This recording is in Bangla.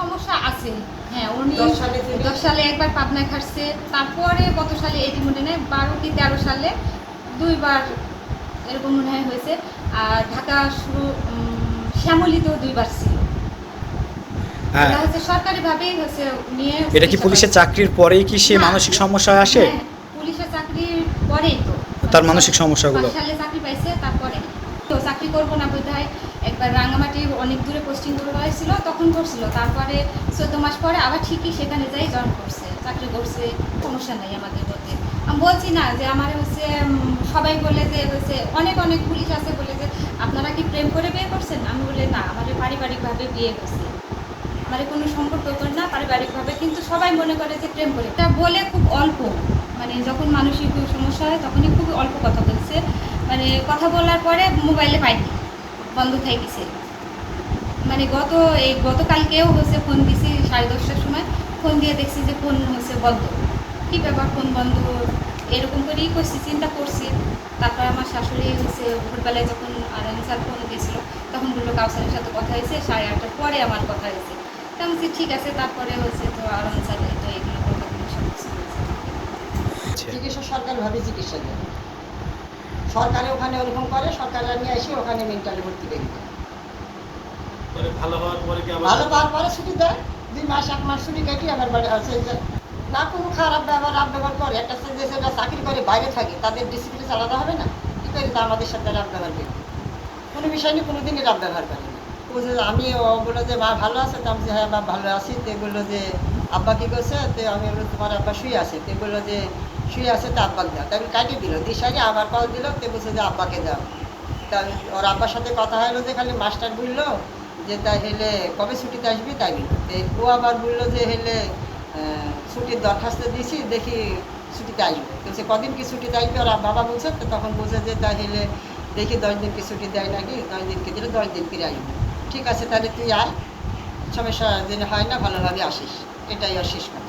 সমস্যা আছে। হ্যাঁ উনি দশ সালে একবার পাবনায় খাটছে তারপরে কত সালে এটি মনে নেই বারো কি তেরো সালে দুইবার এরকম মনে হয় হয়েছে। আর ঢাকা শুরু শ্যামলীতেও দুইবার ছিল। হ্যাঁ। এটা হচ্ছে নিয়ে কি পুলিশের চাকরির পরেই কি সে মানসিক সমস্যায় আসে? হ্যাঁ, পুলিশের চাকরির পরেই তো। তার মানসিক সমস্যাগুলো। চাকরি পাইছে তারপরে তো চাকরি করব না বোধহয়। একবার রাঙামাটি অনেক দূরে পোস্টিং করে হয়েছিল তখন করছিল। তারপরে চোদ্দ মাস পরে আবার ঠিকই সেখানে যাই জয়েন করছে। চাকরি করছে, সমস্যা নাই আমাদের মধ্যে। আমি বলছি না যে আমার হচ্ছে সবাই বলে যে হচ্ছে, অনেক অনেক পুলিশ আছে বলে যে, আপনারা কি প্রেম করে বিয়ে করছেন? আমি বলে, না, আমাদের পারিবারিকভাবে বিয়ে করছি। মানে কোনো সম্পর্ক করে না, পারিবারিকভাবে। কিন্তু সবাই মনে করে যে প্রেম করে। এটা বলে খুব অল্প। মানে যখন মানসিক সমস্যা হয়, তখনই খুব অল্প কথা বলছে। মানে কথা বলার পরে মোবাইলে পাইনি। বন্ধ থেকে গেছে। মানে গত এই গতকালকেও হচ্ছে ফোন দিছি সাড়ে দশটার সময়। ফোন দিয়ে দেখছি যে ফোন হচ্ছে বন্ধ। কী ব্যাপার ফোন বন্ধ? এরকম করেই করছি চিন্তা করছি। তারপর আমার শাশুড়ি হচ্ছে ভোরবেলায় যখন আর স্যার ফোন দিয়েছিল তখন বলল কাউসারের সাথে কথা হয়েছে সাড়ে আটটার পরে আমার কথা হয়েছে। তা আমি বলছি, ঠিক আছে তারপরে হচ্ছে তো আর স্যার তো এগুলো কিছু আচ্ছা। চিকিৎসা সরকারিভাবে চিকিৎসা দেয়। সরকারে ওখানে ওরকম করে সরকাররা নিয়ে এসে ওখানে মেন্টালি ভর্তি করে পরে ভালো হওয়ার পরে কি ভালো পাওয়ার পরে ছুটি দেয় দুই মাস এক মাস ছুটি আবার বাড়ি আসে না কোনো খারাপ ব্যবহার ব্যবহার করে একটা সে যে সেটা চাকরি করে বাইরে থাকে তাদের ডিসিপ্লিন আলাদা হবে না। কী করে তা আমাদের সাথে ব্যবহার করে? কোনো বিষয় নিয়ে কোনো দিনই ব্যবহার করে না। আমি ও বলল যে মা ভালো আছে? তো আমি হ্যাঁ মা ভালো আছি। তে বলল যে আব্বা কী করছে? তে আমি বলল তোমার আব্বা শুয়ে আছে। তে বলল যে শুয়ে আছে তো আব্বাকে দাও তাই আমি কাটিয়ে দিল দিশারি আবার কল দিল তে বলছে যে আব্বাকে দাও। তা আমি, ওর আব্বার সাথে কথা হলো যে খালি মাস্টার বলল যে তাই হেলে কবে ছুটিতে আসবি? তাই ও আবার বলল যে হেলে ছুটির দরখাস্ত দিয়েছি দেখি ছুটিতে আসবে। বলছে, কদিন কি ছুটিতে আসবে? ওর বাবা বলছে, তো তখন বলছে যে তাই হেলে দেখি দশ দিন কি ছুটি দেয় নাকি? দশ দিনকে দিলে দশ দিন ফিরে আসবে। ঠিক আছে, তাহলে তুই আয়। সমস্যা যেন হয় না ভালোভাবে আসিস। এটাই আর শেষ কথা।